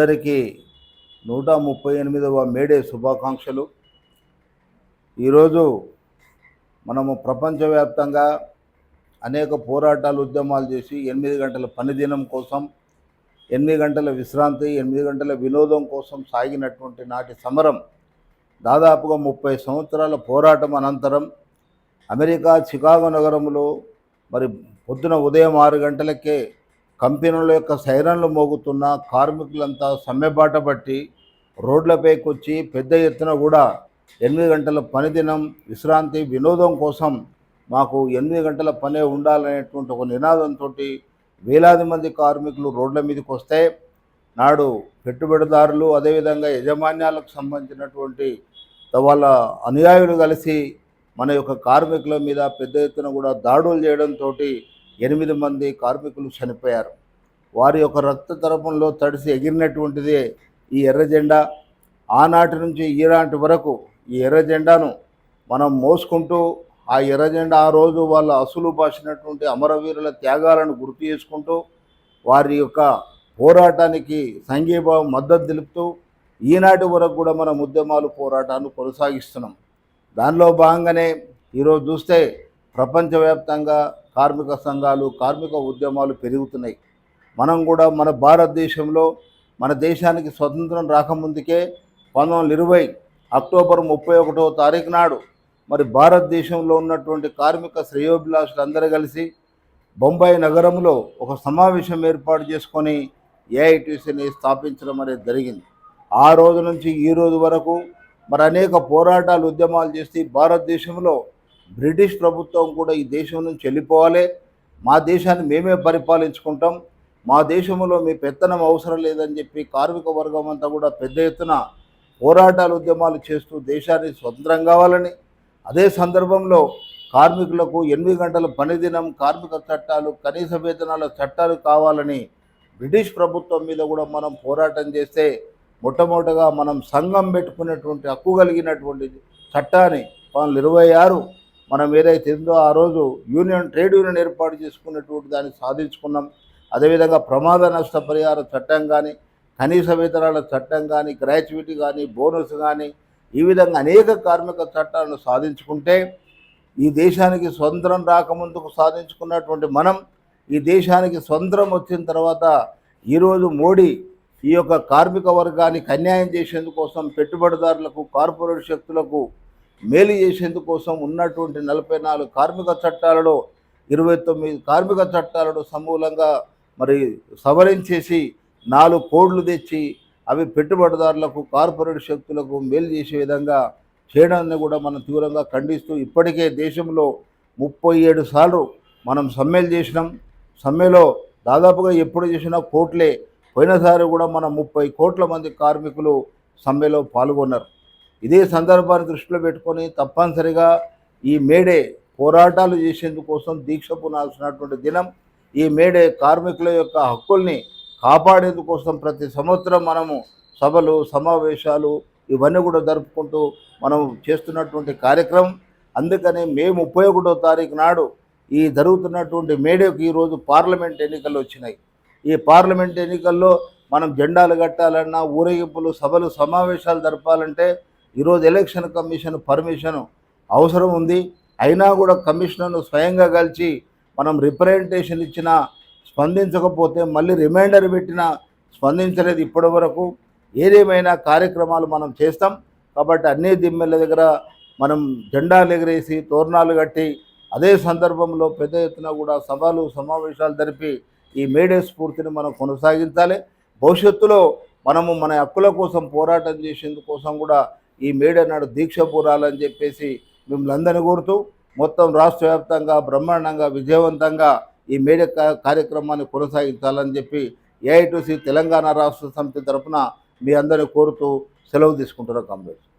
అందరికీ నూట ముప్పై ఎనిమిదవ మేడే శుభాకాంక్షలు. ఈరోజు మనము ప్రపంచవ్యాప్తంగా అనేక పోరాటాలు ఉద్యమాలు చేసి ఎనిమిది గంటల పనిదినం కోసం ఎనిమిది గంటల విశ్రాంతి ఎనిమిది గంటల వినోదం కోసం సాగినటువంటి నాటి సమరం దాదాపుగా ముప్పై సంవత్సరాల పోరాటం అనంతరం అమెరికా చికాగో నగరంలో మరి పొద్దున ఉదయం ఆరు గంటలకే కంపెనీల యొక్క సైరన్లు మోగుతున్న కార్మికులంతా సమ్మెబాట పట్టి రోడ్లపైకి వచ్చి పెద్ద ఎత్తున కూడా ఎనిమిది గంటల పనిదినం విశ్రాంతి వినోదం కోసం మాకు ఎనిమిది గంటల పనే ఉండాలనేటువంటి ఒక నినాదంతో వేలాది మంది కార్మికులు రోడ్ల మీదకి వస్తే నాడు పెట్టుబడిదారులు అదేవిధంగా యజమాన్యాలకు సంబంధించినటువంటి వాళ్ళ అనుయాయులు కలిసి మన యొక్క కార్మికుల మీద పెద్ద ఎత్తున కూడా దాడులు చేయడంతో ఎనిమిది మంది కార్మికులు చనిపోయారు. వారి యొక్క రక్త తరపంలో తడిసి ఎగిరినటువంటిదే ఈ ఎర్ర జెండా. ఆనాటి నుంచి ఈనాటి వరకు ఈ ఎర్ర జెండాను మనం మోసుకుంటూ ఆ ఎర్ర జెండా ఆ రోజు వాళ్ళ అసులు పాసినటువంటి అమరవీరుల త్యాగాలను గుర్తు చేసుకుంటూ వారి యొక్క పోరాటానికి సంఘీభావం మద్దతు తెలుపుతూ ఈనాటి వరకు కూడా మనం ఉద్యమాలు పోరాటాన్ని కొనసాగిస్తున్నాం. దానిలో భాగంగానే ఈరోజు చూస్తే ప్రపంచవ్యాప్తంగా కార్మిక సంఘాలు కార్మిక ఉద్యమాలు పెరుగుతున్నాయి. మనం కూడా మన భారతదేశంలో మన దేశానికి స్వతంత్రం రాకముందుకే పంతొమ్మిది వందల ఇరవై అక్టోబర్ ముప్పై ఒకటో తారీఖు నాడు మరి భారతదేశంలో ఉన్నటువంటి కార్మిక శ్రేయోభిలాషులందరూ కలిసి బొంబాయి నగరంలో ఒక సమావేశం ఏర్పాటు చేసుకొని ఏఐటీసీని స్థాపించడం అనేది జరిగింది. ఆ రోజు నుంచి ఈ రోజు వరకు మరి అనేక పోరాటాలు ఉద్యమాలు చేసి భారతదేశంలో బ్రిటిష్ ప్రభుత్వం కూడా ఈ దేశం నుంచి వెళ్ళిపోవాలి. మా దేశాన్ని మేమే పరిపాలించుకుంటాం. మా దేశంలో మీ పెత్తనం అవసరం లేదని చెప్పి కార్మిక వర్గం అంతా కూడా పెద్ద ఎత్తున పోరాటాలు ఉద్యమాలు చేస్తూ దేశాన్ని స్వతంత్రం కావాలని. అదే సందర్భంలో కార్మికులకు ఎనిమిది గంటల పనిదినం కార్మిక చట్టాలు కనీస వేతనాల చట్టాలు కావాలని బ్రిటిష్ ప్రభుత్వం మీద కూడా మనం పోరాటం చేస్తే మొట్టమొదటగా మనం సంఘం పెట్టుకునేటువంటి హక్కు కలిగినటువంటి చట్టాన్ని వాళ్ళు ఇరవై ఆరు మనం ఏదైతే ఉందో ఆ రోజు యూనియన్ ట్రేడ్ యూనియన్ ఏర్పాటు చేసుకున్నటువంటి దాన్ని సాధించుకున్నాం. అదేవిధంగా ప్రమాద నష్ట పరిహార చట్టం కానీ కనీస వేతనాల చట్టం కానీ గ్రాట్యుటీ కానీ బోనస్ కానీ ఈ విధంగా అనేక కార్మిక చట్టాలను సాధించుకుంటే ఈ దేశానికి స్వతంత్రం రాకముందుకు సాధించుకున్నటువంటి మనం ఈ దేశానికి స్వతంత్రం వచ్చిన తర్వాత ఈరోజు మోడీ ఈ యొక్క కార్మిక వర్గానికి అన్యాయం చేసేందుకోసం పెట్టుబడిదారులకు కార్పొరేట్ శక్తులకు మేలు చేసేందుకోసం ఉన్నటువంటి నలభై నాలుగు కార్మిక చట్టాలలో ఇరవై తొమ్మిది కార్మిక చట్టాలను సమూలంగా మరి సవరించేసి నాలుగు కోడ్లు తెచ్చి అవి పెట్టుబడిదారులకు కార్పొరేట్ శక్తులకు మేలు చేసే విధంగా చేయడాన్ని కూడా మనం తీవ్రంగా ఖండిస్తూ ఇప్పటికే దేశంలో ముప్పై ఏడు సార్లు మనం సమ్మెలు చేసినాం. సమ్మెలో దాదాపుగా ఎప్పుడు చేసినా కోట్లే. పోయినసారి కూడా మన ముప్పై కోట్ల మంది కార్మికులు సమ్మెలో పాల్గొన్నారు. ఇదే సందర్భాన్ని దృష్టిలో పెట్టుకొని తప్పనిసరిగా ఈ మేడే పోరాటాలు చేసేందుకోసం దీక్ష పునాల్సినటువంటి దినం ఈ మేడే కార్మికుల యొక్క హక్కుల్ని కాపాడేందుకోసం ప్రతి సంవత్సరం మనము సభలు సమావేశాలు ఇవన్నీ కూడా జరుపుకుంటూ మనం చేస్తున్నటువంటి కార్యక్రమం. అందుకని మే ముప్పై ఒకటో తారీఖు నాడు ఈ జరుగుతున్నటువంటి మేడేకి ఈరోజు పార్లమెంట్ ఎన్నికలు వచ్చినాయి. ఈ పార్లమెంట్ ఎన్నికల్లో మనం జెండాలు కట్టాలన్నా ఊరేగింపులు సభలు సమావేశాలు జరపాలంటే ఈరోజు ఎలక్షన్ కమిషన్ పర్మిషన్ అవసరం ఉంది. అయినా కూడా కమిషనర్ను స్వయంగా కలిసి మనం రిప్రజెంటేషన్ ఇచ్చినా స్పందించకపోతే మళ్ళీ రిమైండర్ పెట్టినా స్పందించలేదు ఇప్పటి వరకు ఏదేమైనా కార్యక్రమాలు మనం చేస్తాం. కాబట్టి అన్ని దిమ్మెల దగ్గర మనం జెండాలు ఎగరేసి తోరణాలు కట్టి అదే సందర్భంలో పెద్ద ఎత్తున కూడా సభలు సమావేశాలు జరిపి ఈ మేడే స్ఫూర్తిని మనం కొనసాగించాలి. భవిష్యత్తులో మనము మన హక్కుల కోసం పోరాటం చేసేందుకోసం కూడా ఈ మేడనాడు దీక్ష పూరాలని చెప్పేసి మిమ్మల్ని అందరినీ కోరుతూ మొత్తం రాష్ట్ర వ్యాప్తంగా బ్రహ్మాండంగా విజయవంతంగా ఈ మేడ కార్యక్రమాన్ని కొనసాగించాలని చెప్పి ఏఐటీసీ తెలంగాణ రాష్ట్ర సమితి తరఫున మీ అందరిని కోరుతూ సెలవు తీసుకుంటున్నాం కామ్రేడ్స్